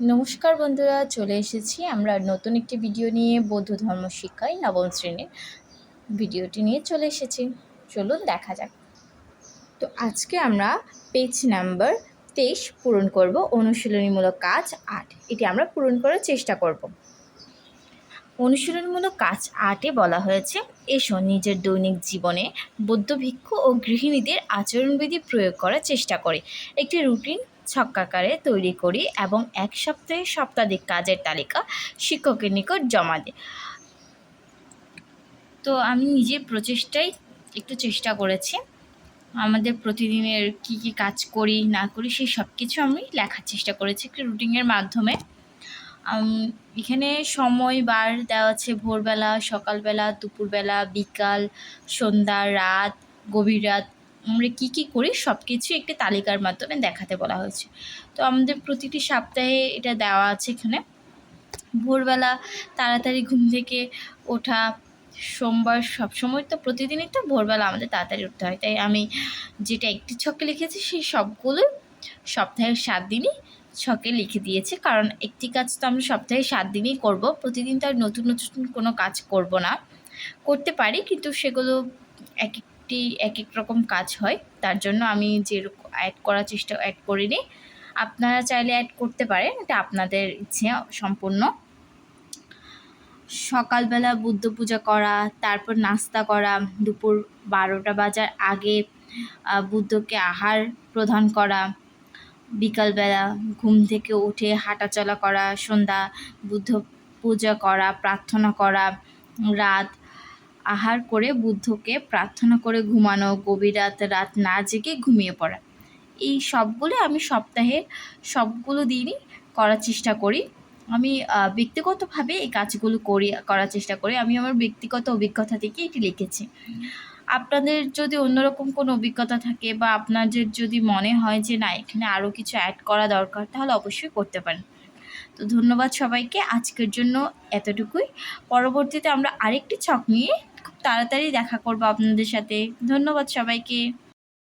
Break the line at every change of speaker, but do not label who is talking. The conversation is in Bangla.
নমস্কার বন্ধুরা, চলে এসেছি আমরা নতুন একটি ভিডিও নিয়ে, বৌদ্ধ ধর্ম শিক্ষায় নবম শ্রেণির ভিডিওটি নিয়ে চলে এসেছি। চলুন দেখা যাক। তো আজকে আমরা পেজ নাম্বার তেইশ পূরণ করব, অনুশীলনীমূলক কাজ আট। এটি আমরা পূরণ করার চেষ্টা করব। অনুশীলনমূলক কাজ আটে বলা হয়েছে, এসো নিজের দৈনিক জীবনে বৌদ্ধ ভিক্ষু ও গৃহিণীদের আচরণবিধি প্রয়োগ করার চেষ্টা করে। একটি রুটিন ছক্কাকারে তৈরি করি এবং এক সপ্তাহে সপ্তাধিক কাজের তালিকা শিক্ষকের নিকট জমা দিই। তো আমি নিজের প্রচেষ্টায় একটু চেষ্টা করেছি। আমাদের প্রতিদিনের কি কি কাজ করি, না করি, সেই সব কিছু আমি লেখার চেষ্টা করেছি একটি রুটিনের মাধ্যমে। এখানে সময় বার দেওয়া আছে ভোরবেলা, সকালবেলা, দুপুরবেলা, বিকাল, সন্ধ্যা, রাত, গভীর রাত আমরা কী কী করি? সব কিছু একটি তালিকার মাধ্যমে দেখাতে বলা হয়েছে। তো আমাদের প্রতিটি সপ্তাহে এটা দেওয়া আছে এখানে। ভোরবেলা তাড়াতাড়ি ঘুম থেকে ওঠা সোমবার সবসময় তো প্রতিদিনই তো ভোরবেলা আমাদের তাড়াতাড়ি উঠতে হয়। তাই আমি যেটা একটি ছকে লিখেছি, সেই সবগুলো সপ্তাহের সাত দিনই ছকে লিখে দিয়েছি। কারণ একটি কাজ তো আমরা সপ্তাহে সাত দিনই করব। প্রতিদিন তো আর নতুন নতুন কোনো কাজ করব না। করতে পারি, কিন্তু সেগুলো এক এক একটি এক এক রকম কাজ হয়, তার জন্য আমি যেরকম অ্যাড করার চেষ্টা অ্যাড করিনি। আপনারা চাইলে অ্যাড করতে পারেন, এটা আপনাদের ইচ্ছে সম্পূর্ণ। সকালবেলা বুদ্ধ পূজা করা, তারপর নাস্তা করা, দুপুর বারোটা বাজার আগে বুদ্ধকে আহার প্রদান করা, বিকালবেলা ঘুম থেকে উঠে হাঁটাচলা করা, সন্ধ্যা বুদ্ধ পূজা করা, প্রার্থনা করা, রাত আহার করে বুদ্ধকে প্রার্থনা করে ঘুমানো, গভীর রাত না জেগে ঘুমিয়ে পড়া। এই সবগুলো আমি সপ্তাহে সবগুলো দিনই করার চেষ্টা করি। আমি ব্যক্তিগতভাবে এই কাজগুলো করি, করার চেষ্টা করি। আমি আমার ব্যক্তিগত অভিজ্ঞতা থেকে এটি লিখেছি। আপনাদের যদি অন্যরকম কোনো অভিজ্ঞতা থাকে বা আপনাদের যদি মনে হয় যে, না, এখানে আরও কিছু অ্যাড করা দরকার, তাহলে অবশ্যই করতে পারেন। তো ধন্যবাদ সবাইকে। আজকের জন্য এতটুকুই। পরবর্তীতে আমরা আরেকটি ছক নিয়ে তাড়াতাড়ি দেখা করব আপনাদের সাথে। ধন্যবাদ সবাইকে।